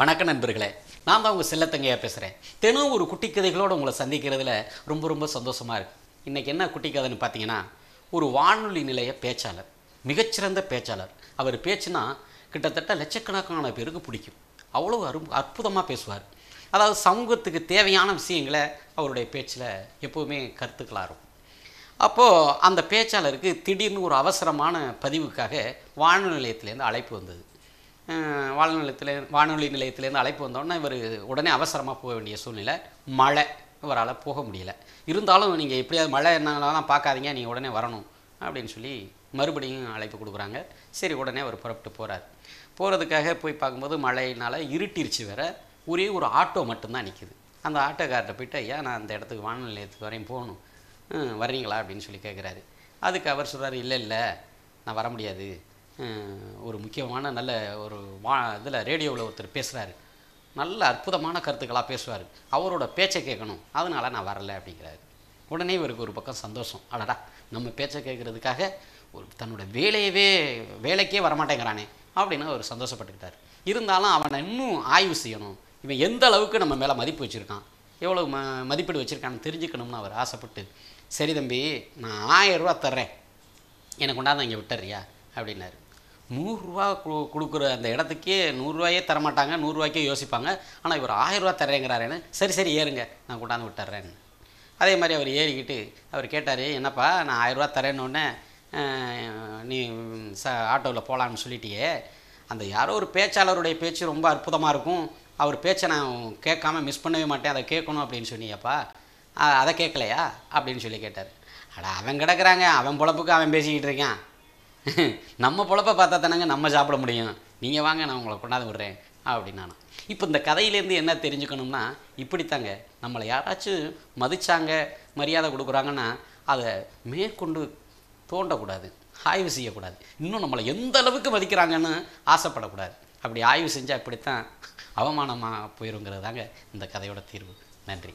வணக்கம் நண்பர்களே நான் தான் உங்கள் செல்லத்தங்கையாக பேசுகிறேன் தினம் ஒரு குட்டி கதைகளோடு உங்களை சந்திக்கிறதுல ரொம்ப ரொம்ப சந்தோஷமாக இருக்குது இன்றைக்கி என்ன குட்டி கதைன்னு பார்த்தீங்கன்னா ஒரு வானொலி நிலைய பேச்சாளர் மிகச்சிறந்த பேச்சாளர். அவர் பேச்சுனா கிட்டத்தட்ட லட்சக்கணக்கான பேருக்கு பிடிக்கும். அவ்வளோ அரு அற்புதமாக பேசுவார். அதாவது சமூகத்துக்கு தேவையான விஷயங்களை அவருடைய பேச்சில் எப்போவுமே கருத்துக்களாக இருக்கும் அப்போது அந்த பேச்சாளருக்கு திடீர்னு ஒரு அவசரமான பதிவுக்காக வானொலி நிலையத்திலேருந்து அழைப்பு வந்தது. வானொலி நிலையத்தில் வானொலி நிலையத்திலேருந்து அழைப்பு வந்தோடனே இவர் உடனே அவசரமாக போக வேண்டிய சூழ்நிலை. மழை இவரால் போக முடியல. இருந்தாலும் நீங்கள் எப்படியாவது மழை என்னலாம் பார்க்காதீங்க நீங்கள் உடனே வரணும் அப்படின்னு சொல்லி மறுபடியும் அழைப்பு கொடுக்குறாங்க. சரி உடனே அவர் புறப்பட்டு போகிறார் போகிறதுக்காக போய் பார்க்கும்போது மழையினால் இருட்டிருச்சு வேற. ஒரே ஒரு ஆட்டோ மட்டும்தான் நிற்கிது அந்த ஆட்டோக்கார்ட்ட போயிட்டு ஐயா நான் அந்த இடத்துக்கு வானொலி நிலையத்துக்கு வரையும் போகணும். வர்றீங்களா? அப்படின்னு சொல்லி கேட்குறாரு அதுக்கு அவர் சொல்கிறார் இல்லை இல்லை நான் வர முடியாது. ஒரு முக்கியமான நல்ல ஒரு வா இதில் ரேடியோவில் ஒருத்தர் பேசுகிறாரு நல்ல அற்புதமான கருத்துக்களாக பேசுவார். அவரோட பேச்சை கேட்கணும். அதனால நான் வரலை அப்படிங்கிறாரு. உடனே இவருக்கு ஒரு பக்கம் சந்தோஷம். அடடா நம்ம பேச்சை கேட்குறதுக்காக ஒரு தன்னோட வேலையவே வேலைக்கே வரமாட்டேங்கிறானே அப்படின்னு அவர் சந்தோஷப்பட்டுக்கிட்டார். இருந்தாலும் அவனை இன்னும் ஆய்வு செய்யணும். இவன் எந்த அளவுக்கு நம்ம மேலே மதிப்பு வச்சுருக்கான்? எவ்வளோ ம மதிப்பீடு வச்சுருக்கான்னு தெரிஞ்சுக்கணும்னு அவர் ஆசைப்பட்டு சரி தம்பி நான் ஆயிரம் ரூபா தர்றேன். எனக்கு கொண்டாந்து இங்கே விட்டுறியா அப்படின்னாரு. நூறுரூவா கொடுக்குற அந்த இடத்துக்கே நூறுரூவாயே தரமாட்டாங்க நூறுரூவாய்க்கே யோசிப்பாங்க. ஆனால் இவர் ஆயிரரூவா தரேங்கிறாருன்னு சரி சரி ஏறுங்க. நான் கொண்டாந்து விட்டுறேன்னு. அதே மாதிரி அவர் ஏறிக்கிட்டு அவர் கேட்டார் என்னப்பா நான் ஆயிரரூவா தரேன்னொடனே நீ ச ஆட்டோவில் போகலான்னு சொல்லிட்டியே. அந்த யாரோ ஒரு பேச்சாளருடைய பேச்சு ரொம்ப அற்புதமாக இருக்கும். அவர் பேச்சை நான் கேட்காம மிஸ் பண்ணவே மாட்டேன். அதை கேட்கணும் அப்படின்னு சொன்னியப்பா. அதை கேட்கலையா? அப்படின்னு சொல்லி கேட்டார். அட அவன் கிடக்குறாங்க. அவன் பொழப்புக்கு அவன் பேசிக்கிட்டு இருக்கான். நம்ம பொழப்பை பார்த்தா தானங்க நம்ம சாப்பிட முடியும். நீங்கள் வாங்க நான் உங்களை கொண்டாந்து விடுறேன் அப்படின்னு நான் இப்போ இந்த கதையிலேருந்து என்ன தெரிஞ்சுக்கணும்னா இப்படித்தாங்க. நம்மளை யாராச்சும் மதிச்சாங்க மரியாதை கொடுக்குறாங்கன்னா அதை மேற்கொண்டு தோண்டக்கூடாது ஆய்வு செய்யக்கூடாது. இன்னும் நம்மளை எந்த அளவுக்கு மதிக்கிறாங்கன்னு ஆசைப்படக்கூடாது. அப்படி ஆய்வு செஞ்சால் இப்படித்தான் அவமானமாக போயிருங்கிறது தாங்க இந்த கதையோட தீர்வு. நன்றி.